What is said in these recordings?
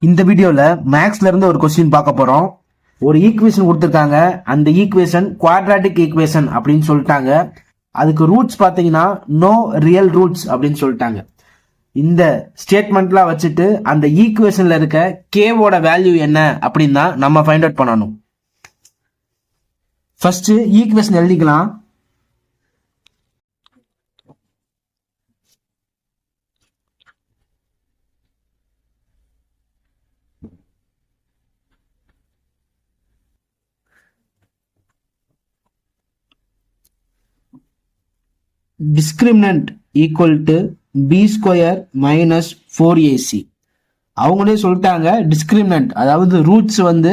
இந்த வீடியோல மேக்ஸ்ல இருந்து ஒரு கொஸ்டின் பார்க்க போறோம். ஒரு ஈக்குவேஷன் கொடுத்துருக்காங்க. அந்த ஈக்குவேஷன் குவாட்ராட்டிக் ஈக்குவேஷன் அப்படின்னு சொல்லிட்டாங்க. அதுக்கு ரூட்ஸ் பார்த்தீங்கன்னா நோ ரியல் ரூட்ஸ் அப்படின்னு சொல்லிட்டாங்க. இந்த ஸ்டேட்மெண்ட்லாம் வச்சுட்டு அந்த ஈக்குவேஷன்ல இருக்க கேவோட வேல்யூ என்ன அப்படின்னு தான் நம்ம ஃபைண்ட் அவுட் பண்ணணும். ஃபர்ஸ்ட் ஈக்குவேஷன் எழுதிக்கலாம். Discriminant equal to B square minus four AC அவங்களே சொல்லிட்டாங்க டிஸ்கிரிமினன்ட் அதாவது ரூட்ஸ் வந்து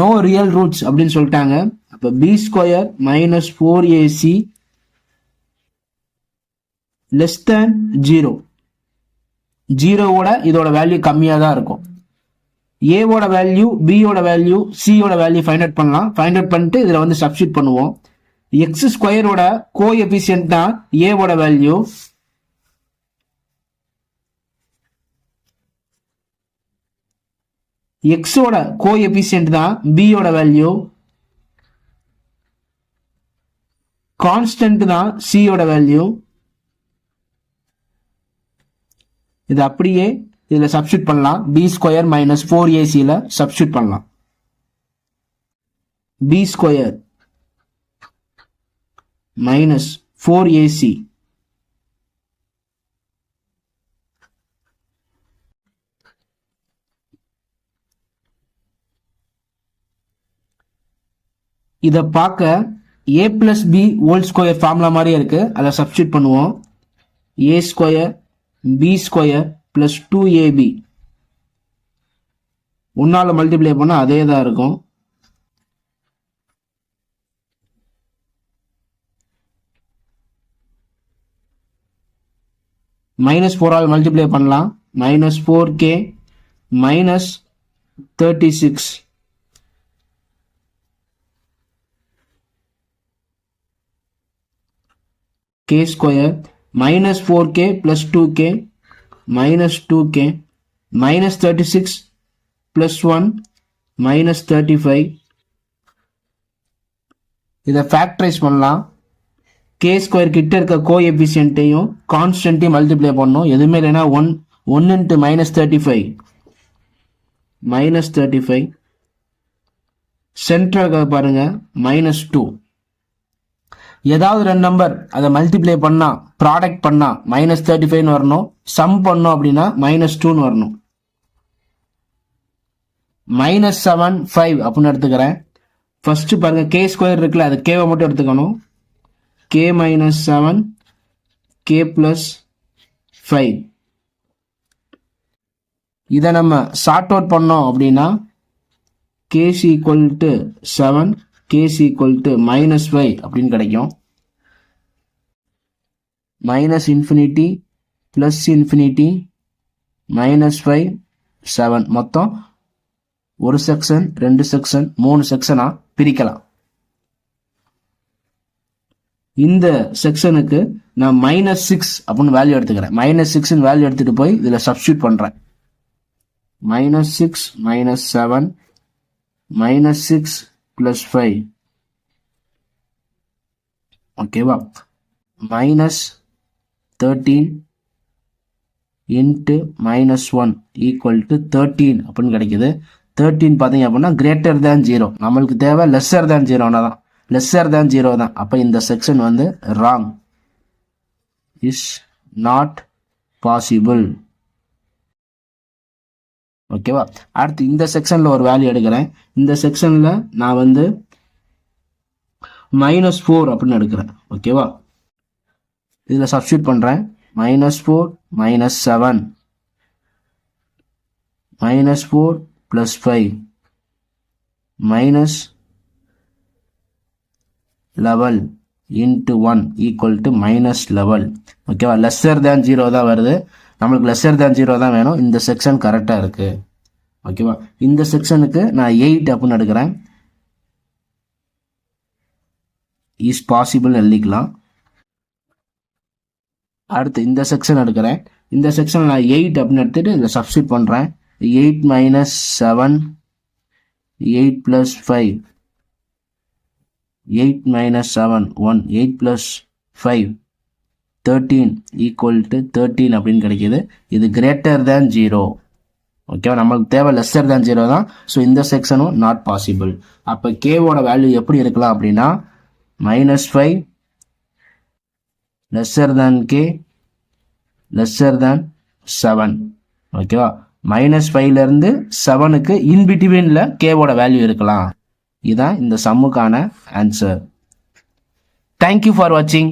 நோ ரியல் ரூட்ஸ் அப்படின்னு சொல்லிட்டாங்க. அப்போ B square minus four AC less than zero ஜீரோவோட இதோட வேல்யூ கம்மியாக தான் இருக்கும். ஏவோட வேல்யூ பியோட வேல்யூ சியோட வேல்யூ ஃபைண்ட் அவுட் பண்ணலாம். ஃபைண்ட் அவுட் பண்ணிட்டு இதில் வந்து சப்ஸ்டியூட் பண்ணுவோம். எக்ஸ் ஸ்கொயரோட கோ எஃபிஷியன்ட் தான் ஏவோட வேல்யூ எக்ஸோட கோ எஃபிஷியன்ட் தான் பியோட வேல்யூ கான்ஸ்டன்ட் தான் சியோட வேல்யூ இது அப்படியே இதில் சப்ஸ்டியூட் பண்ணலாம். பி ஸ்கொயர் மைனஸ் ஃபோர் ஏசியில் சப்ஸ்டியூட் பண்ணலாம். B square minus four AC இதை பார்க்க A plus B whole square formula மாதிரியே இருக்கு. அதை சப்ஸ்டியூட் பண்ணுவோம். A square B square plus two AB ஒன்னால் multiply பண்ணால் அதே தான் இருக்கும். மைனஸ் ஃபோரால் மல்டிப்ளை பண்ணலாம். Minus four K minus thirty six K square minus four K plus two K minus two K minus thirty six plus one minus thirty five இதை factorise பண்ணலாம். K square கிட்ட இருக்க கோ எஃபிஷியன்ட்டையும் கான்ஸ்டன்ட்டையும் மல்டிப்ளை பண்ணணும். எதுவுமே இல்லைன்னா one one into minus thirty five minus thirty five சென்டராக பாருங்க. மைனஸ் டூ ஏதாவது ரெண்டு நம்பர் அதை மல்டிப்ளை பண்ணா ப்ராடக்ட் பண்ணா மைனஸ் தேர்ட்டி ஃபைவ்னு வரணும். சம் பண்ணோம் அப்படின்னா மைனஸ் டூன்னு வரணும். மைனஸ் செவன் ஃபைவ் அப்படின்னு எடுத்துக்கிறேன். ஃபர்ஸ்ட் பாருங்க கே ஸ்கொயர் இருக்குல்ல அது கேவை மட்டும் எடுத்துக்கணும். K minus seven K plus five இதை நம்ம சார்ட் அவுட் பண்ணோம் அப்படின்னா K's equal to seven K's equal to minus five அப்படின்னு கிடைக்கும். Minus infinity plus infinity minus five seven மொத்தம் ஒரு செக்ஷன் ரெண்டு செக்ஷன் மூணு செக்ஷனாக பிரிக்கலாம். இந்த செக்ஷனுக்கு நான் மைனஸ் சிக்ஸ் அப்படின்னு வேல்யூ எடுத்துக்கிறேன். மைனஸ் சிக்ஸ்னு வேல்யூ எடுத்துகிட்டு போய் இதில் சப்ஸ்டியூட் பண்ணுறேன் minus six minus seven minus six plus five ஓகேவா minus thirteen into minus one equal to thirteen அப்படின்னு கிடைக்குது. தேர்ட்டீன் பார்த்தீங்க அப்படின்னா கிரேட்டர் தேன் ஜீரோ நம்மளுக்கு தேவை லெஸ்ஸர் தேன் ஜீரோனா தான் லெஸ்ஸர் தேன் ஜீரோ தான். அப்போ இந்த செக்ஷன் வந்து ராங் இஸ் நாட் பாசிபிள் ஓகேவா அடுத்து இந்த செக்ஷனில் ஒரு வேல்யூ எடுக்கிறேன். இந்த செக்ஷனில் நான் வந்து மைனஸ் ஃபோர் அப்படின்னு எடுக்கிறேன். ஓகேவா இதில் சப்ஸ்டியூட் பண்ணுறேன் minus four minus seven minus four plus five minus eleven into one equal to minus eleven ஓகேவா லெஸ்ஸர் தேன் ஜீரோ தான் வருது. நம்மளுக்கு லெஸ்ஸர் தேன் ஜீரோ தான் வேணும். இந்த செக்ஷன் கரெக்டாக இருக்குது ஓகேவா இந்த செக்ஷனுக்கு நான் எயிட் அப்படின்னு எடுக்கிறேன். இஸ் பாசிபிள் எழுதிக்கலாம். அடுத்து இந்த செக்ஷன் எடுக்கிறேன். இந்த செக்ஷன் நான் எயிட் அப்படின்னு எடுத்துகிட்டு இதில் சப்ஸ்டியூட் பண்ணுறேன் eight minus seven eight plus five eight minus seven one eight plus five thirteen equal to thirteen அப்படின்னு கிடைக்கிது. இது கிரேட்டர் தேன் ஜீரோ ஓகேவா நம்மளுக்கு தேவை லெஸ்ஸர் தேன் ஜீரோ தான். ஸோ இந்த செக்ஷனும் நாட் பாசிபிள் அப்போ கேவோட வேல்யூ எப்படி இருக்கலாம் அப்படின்னா minus five lesser than K lesser than seven ஓகேவா மைனஸ் ஃபைவ்லேருந்து செவனுக்கு இன்பிட்வீனில் கேவோட வேல்யூ இருக்கலாம். இதுதான் இந்த சம்முக்கான ஆன்சர் தேங்க்யூ ஃபார் வாட்சிங்